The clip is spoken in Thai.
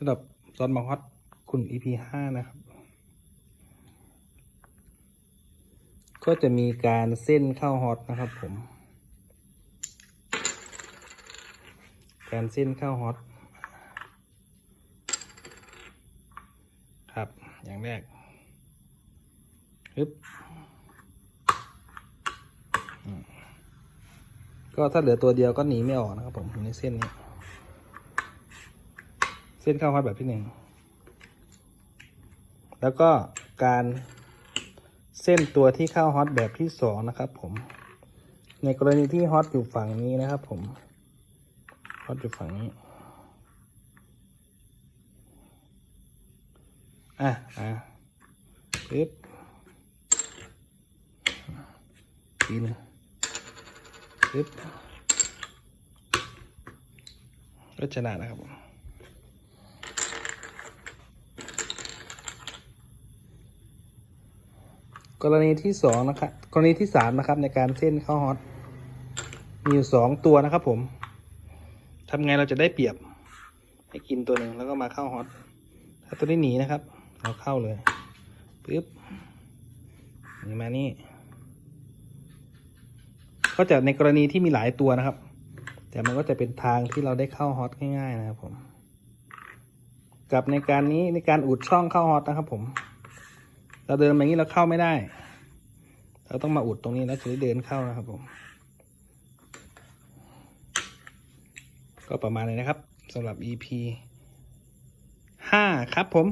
สำหรับซอสหมอฮอตคุณ EP ห้านะครับ ก็จะมีการเส้นเข้าฮอตนะครับผม การเส้นเข้าฮอตครับ อย่างแรกฮึบก็ถ้าเหลือตัวเดียวก็หนีไม่ออกนะครับผมในเส้นนี้ เส้นข้าวฮอตแบบที่หนึ่งแล้วก็การเส้นตัวที่เข้าฮอตแบบที่สองนะครับผม ในกรณีที่ฮอตอยู่ฝั่งนี้นะครับผมฮอตอยู่ฝั่งนี้อะอะปึ๊บทีนึงปึ๊บก็ชนะนะครับผม กรณีที่สองนะครับกรณีที่สามนะครับ ในการเส้นเข้าฮอตมีอยู่สองตัวนะครับ ผมทำไงเราจะได้เปรียบ ให้กินตัวหนึ่งแล้วก็มาเข้าฮอตถ้าตัวนี้หนีนะครับ เราเข้าเลยปึ๊บนี่มานี่ก็จะในกรณีที่มีหลายตัวนะครับ แต่มันก็จะเป็นทางที่เราได้เข้าฮอตง่ายๆนะครับผม กับในการนี้ในการอุดช่องเข้าฮอตนะครับผม เราเดินแบบนี้เราเข้าไม่ได้ เราต้องมาอุดตรงนี้แล้วถึงเดินเข้านะครับผม ก็ประมาณนี้นะครับสำหรับ EP ห้าครับผม